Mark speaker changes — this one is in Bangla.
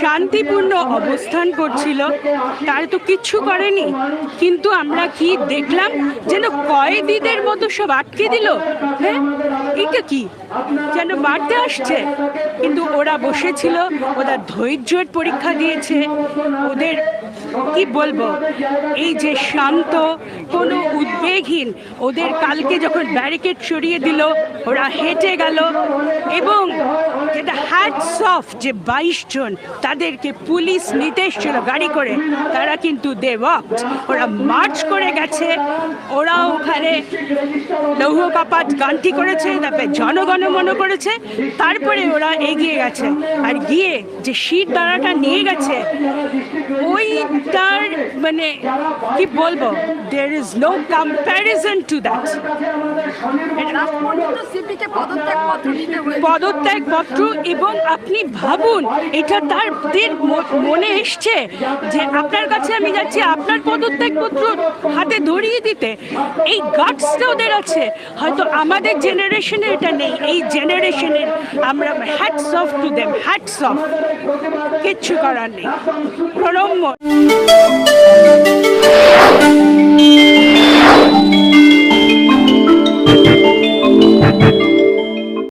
Speaker 1: শান্তিপূর্ণ অবস্থান করছিল, তার তো কিচ্ছু করেনি। কিন্তু আমরা কি দেখলাম যেন কয়েদিদের মতো সব আটকে দিল? হ্যাঁ? এটা কি? যেন মারতে আসছে। কিন্তু ওরা বসেছিল, ওরা ধৈর্যের পরীক্ষা দিয়েছে। ওদের কি বলব? এই যে শান্ত, কোনো উদ্বেগহীন, ওদের কালকে যখন ব্যারিকেড সরিয়ে দিল, ওরা হেঁটে গেল এবং হ্যাটস অফ যে বাইশ জন তাদেরকে পুলিশ নিতে এসেছিল গাড়ি করে, তারা কিন্তু দে ওরা মার্চ করে গেছে, ওরা ওখানে লৌহ কাপাত গানটি করেছে, তারপরে জনগণমন করেছে, তারপরে ওরা এগিয়ে গেছে। আর গিয়ে যে শীত দাঁড়াটা নিয়ে গেছে, ওইটার মানে কি বলব? There is no comparison to that পদত্যাগ পত্র এবং আপনি ভাবুন, এটা তাদের ম- মনে এসছে যে আপনার কাছে আমি যাচ্ছি আপনার পদত্যাগ পত্র হাতে ধরিয়ে দিতে। এই গাটসটা ওদের আছে। হয়তো আমাদের জেনারেশনে এটা নেই। এই জেনারেশনের আমরা hats off to them hats off কিচ্ছু করার নেই। প্রণম্য।